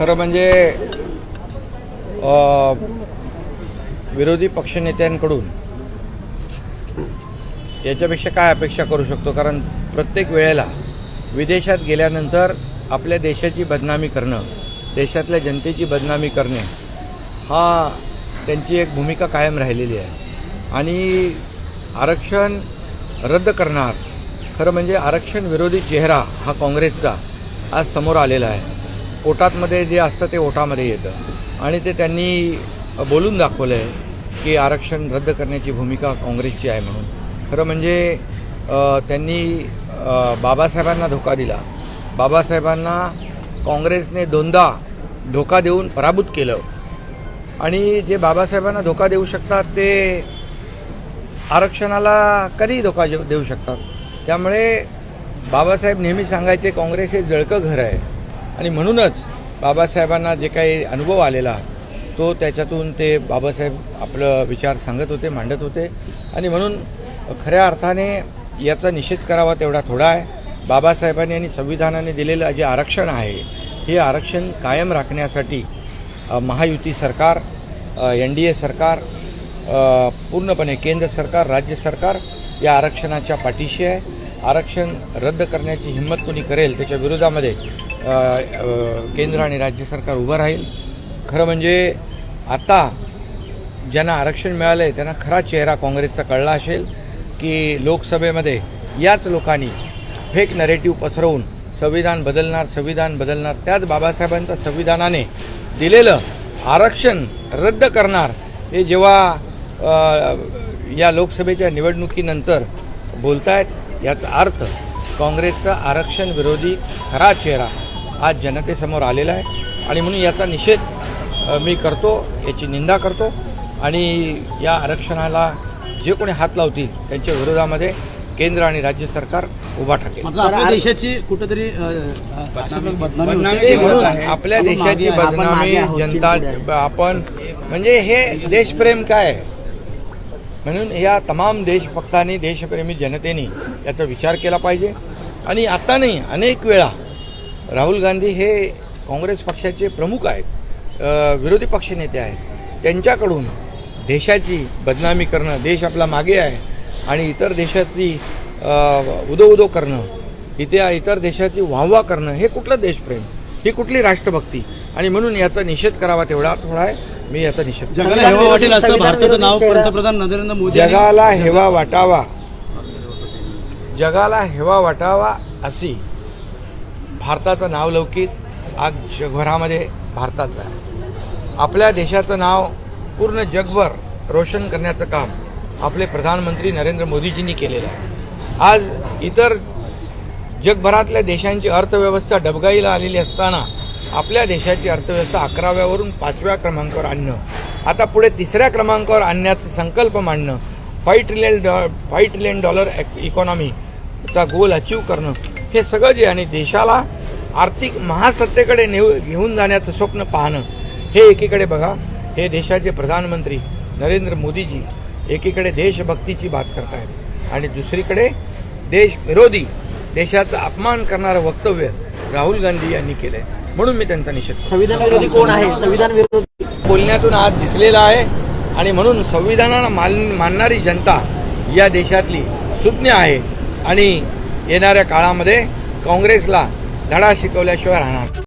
खरं म्हणजे विरोधी पक्षनेत्यांकडून याच्यापेक्षा काय अपेक्षा करू शकतो? कारण प्रत्येक वेळेला विदेशात गेल्यानंतर आपल्या देशाची बदनामी करणं देशातल्या जनतेची बदनामी करणे हा त्यांची एक भूमिका कायम राहिलेली आहे. आणि आरक्षण रद्द करणार खरं म्हणजे आरक्षण विरोधी चेहरा हा काँग्रेसचा आज समोर आलेला आहे. ओटातमध्ये जे असतं ते ओटामध्ये येतं. आणि ते त्यांनी बोलून दाखवलं आहे की आरक्षण रद्द करण्याची भूमिका काँग्रेसची आहे म्हणून. खरं म्हणजे त्यांनी बाबासाहेबांना धोका दिला. बाबासाहेबांना काँग्रेसने दोनदा धोका देऊन पराभूत केलं. आणि जे बाबासाहेबांना धोका देऊ शकतात ते आरक्षणाला कधीही धोका देऊ देऊ शकतात. त्यामुळे बाबासाहेब नेहमी सांगायचे काँग्रेस हे जळकं घर आहे. आणि म्हणूनच बाबासाहेबांना जे काही अनुभव आलेला तो त्याच्यातून ते बाबासाहेब आपलं विचार सांगत होते मांडत होते. आणि म्हणून खऱ्या अर्थाने याचा निषेध करावा तेवढा थोडा आहे. बाबासाहेबांनी आणि संविधानाने दिलेलं जे आरक्षण आहे हे आरक्षण कायम राखण्यासाठी महायुती सरकार एन डी ए सरकार पूर्णपणे केंद्र सरकार राज्य सरकार या आरक्षणाच्या पाठीशी आहे. आरक्षण रद्द करण्याची हिंमत कोणी करेल त्याच्या विरोधामध्ये केंद्र आणि राज्य सरकार उभं राहील. खरं म्हणजे आता ज्यांना आरक्षण मिळालं आहे त्यांना खरा चेहरा काँग्रेसचा कळला असेल की लोकसभेमध्ये याच लोकांनी फेक नरेटिव्ह पसरवून संविधान बदलणार संविधान बदलणार त्याच बाबासाहेबांच्या संविधानाने दिलेलं आरक्षण रद्द करणार हे जेव्हा या लोकसभेच्या निवडणुकीनंतर बोलतायत याचा अर्थ काँग्रेसचा आरक्षण विरोधी खरा चेहरा आज जनतेसमोर आलेला आहे. आणि म्हणून याचा निषेध मी करतो याची निंदा करतो. आणि या आरक्षणाला जे कोणी हात लावतील त्यांच्या विरोधामध्ये केंद्र आणि राज्य सरकार उभा आपल्या देशाची कुठेतरी आपल्या देशाची बदनामी जनता. आपण म्हणजे हे देशप्रेम काय आहे? म्हणून या तमाम देशभक्तांनी देशप्रेमी जनतेने याचा विचार केला पाहिजे. आणि आता नाही अनेक वेळा राहुल गांधी हे काँग्रेस पक्षाचे प्रमुख आहेत विरोधी पक्षनेते आहेत. त्यांच्याकडून देशाची बदनामी करणं देश आपला मागे आहे आणि इतर देशाची उदो उदो करणं इथे इतर देशाची वाहवा करणं हे कुठलं देशप्रेम? ही कुठली राष्ट्रभक्ती? आणि म्हणून याचा निषेध करावा तेवढा थोडा आहे. मी याचा निषेध जगाला हेवा वाटावा. जगाला हेवा वाटावा अशी भारताचं नाव लौकिक आज जगभरामध्ये भारताचं आहे. आपल्या देशाचं नाव पूर्ण जगभर रोशन करण्याचं काम आपले प्रधानमंत्री नरेंद्र मोदीजींनी केलेलं आहे. आज इतर जगभरातल्या देशांची अर्थव्यवस्था डबगाईला आलेली असताना आपल्या देशाची अर्थव्यवस्था अकराव्यावरून पाचव्या क्रमांकावर आणणं आता पुढे तिसऱ्या क्रमांकावर आणण्याचा संकल्प मांडणं फाईव्ह ट्रिलियन डॉ फाईव्ह ट्रिलियन डॉलर इकॉनॉमीचा गोल अचीव करणं हे सगळं जे आणि देशाला आर्थिक महासत्तेकडे नेऊ घेऊन जाण्याचं स्वप्न पाहणं हे एकीकडे बघा हे देशाचे प्रधानमंत्री नरेंद्र मोदीजी एकीकडे देशभक्तीची बात करतायत आणि दुसरीकडे देश विरोधी देशाचा अपमान करणारं वक्तव्य राहुल गांधी यांनी केलंय म्हणून मी त्यांचा निषेध. संविधान विरोधी कोण आहे संविधान विरोधी बोलण्यातून आज दिसलेला आहे आणि म्हणून संविधानाला मान मानणारी जनता या देशातली सुज्ञ आहे आणि येणाऱ्या काळामध्ये काँग्रेसला धडा शिकवल्याशिवाय राहणार